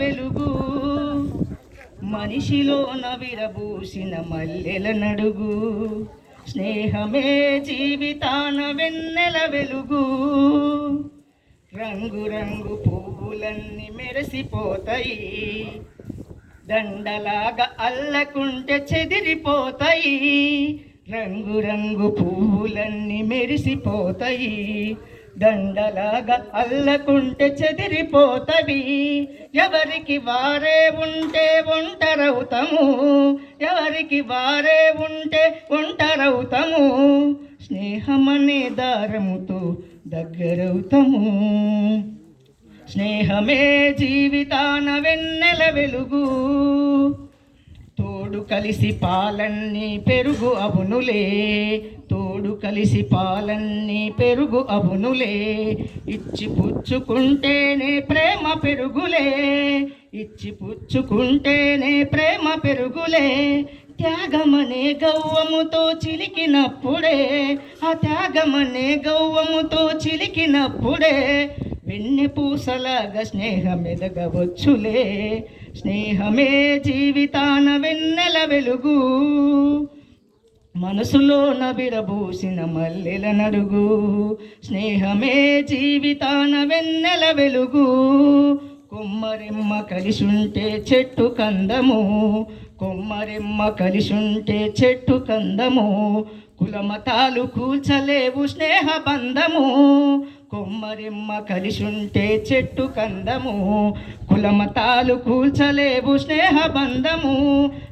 వెలుగు. మనిషిలోన విరబూసిన మల్లెల నడుగు. స్నేహమే జీవితాన వెన్నెల వెలుగు. రంగు రంగు పువ్వులన్నీ మెరిసిపోతాయి. దండలాగా అల్లకుంటే చెదిరిపోతాయి. రంగు రంగు పువ్వులన్నీ మెరిసిపోతాయి. దండలాగా అల్లకుంటే చెదిరిపోతవి. ఎవరికి వారే ఉంటే ఒంటరవుతాము. ఎవరికి వారే ఉంటే ఒంటరవుతాము. స్నేహమనే దారముతో దగ్గరవుతాము. స్నేహమే జీవితాన వెన్నెల వెలుగు. తోడు కలిసి పాలన్నీ పెరుగు అవునులే. మూడు కలిసి పాలన్నీ పెరుగు అవునులే ఇచ్చి పుచ్చుకుంటేనే ప్రేమ పెరుగులే. ఇచ్చి పుచ్చుకుంటేనే ప్రేమ పెరుగులే. త్యాగమనే గౌవముతో చిలికినప్పుడే. ఆ త్యాగమనే గౌవముతో చిలికినప్పుడే. వెన్నె పూసలాగా స్నేహం ఎదగవచ్చులే స్నేహమే జీవితాన వెన్నెల వెలుగు. మనసులో విరబూసిన మల్లెల నడుగు స్నేహమే జీవితాన వెన్నెల వెలుగు. కొమ్మరెమ్మ కలిసుంటే చెట్టు కందము కొమ్మరెమ్మ కలిసుంటే చెట్టు కందము. కులమతాలు కూల్చలేవు స్నేహ బంధము కొమ్మరిమ్మ కలిసుంటే చెట్టు కందము కులమతాలు కూల్చలేవు స్నేహ బంధము.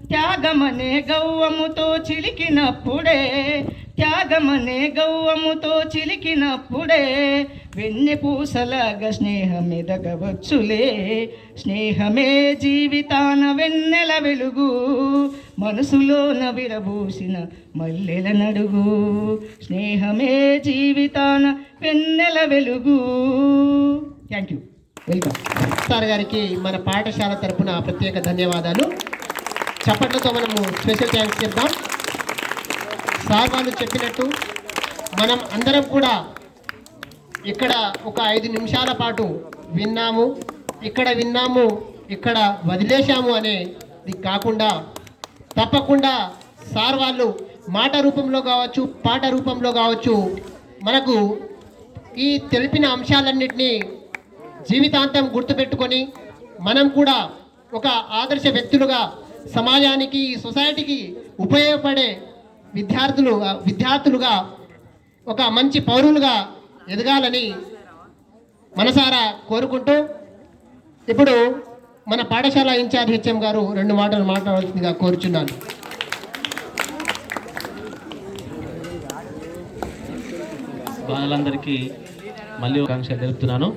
త్యాగమనే గౌవముతో చిలికినప్పుడే త్యాగమనే గౌవముతో చిలికినప్పుడే వెన్ని పూసలాగా స్నేహం ఎదగవచ్చులే స్నేహమే జీవితాన వెన్నెల వెలుగు మనసులో నవిరబూసిన మల్లెల నడుగు స్నేహమే జీవితాన వెన్నెల వెలుగు. థ్యాంక్ యూ వెల్కమ్ సార్ గారికి మన పాఠశాల తరపున ప్రత్యేక ధన్యవాదాలు. చప్పట్లతో మనము స్పెషల్ థ్యాంక్స్ చెప్దాం సార్ వాళ్ళు చెప్పినట్టు మనం అందరం కూడా ఇక్కడ ఒక ఐదు నిమిషాల పాటు విన్నాము ఇక్కడ విన్నాము ఇక్కడ వదిలేశాము అనేది కాకుండా తప్పకుండా సార్ వాళ్ళు మాట రూపంలో కావచ్చు పాట రూపంలో కావచ్చు మనకు ఈ తెలిపిన అంశాలన్నింటినీ జీవితాంతం గుర్తుపెట్టుకొని మనం కూడా ఒక ఆదర్శ వ్యక్తులుగా సమాజానికి సొసైటీకి ఉపయోగపడే విద్యార్థులు విద్యార్థులుగా ఒక మంచి పౌరులుగా ఎదగాలని మనసారా కోరుకుంటూ ఇప్పుడు మన పాఠశాల ఇన్ఛార్జ్ హెచ్ఎం గారు రెండు మాటలు మాట్లాడాల్సిందిగా కోరుచున్నాను. బాలలందరికీ మళ్ళీ ఒక ఆకాంక్ష తెలుపుతున్నాను.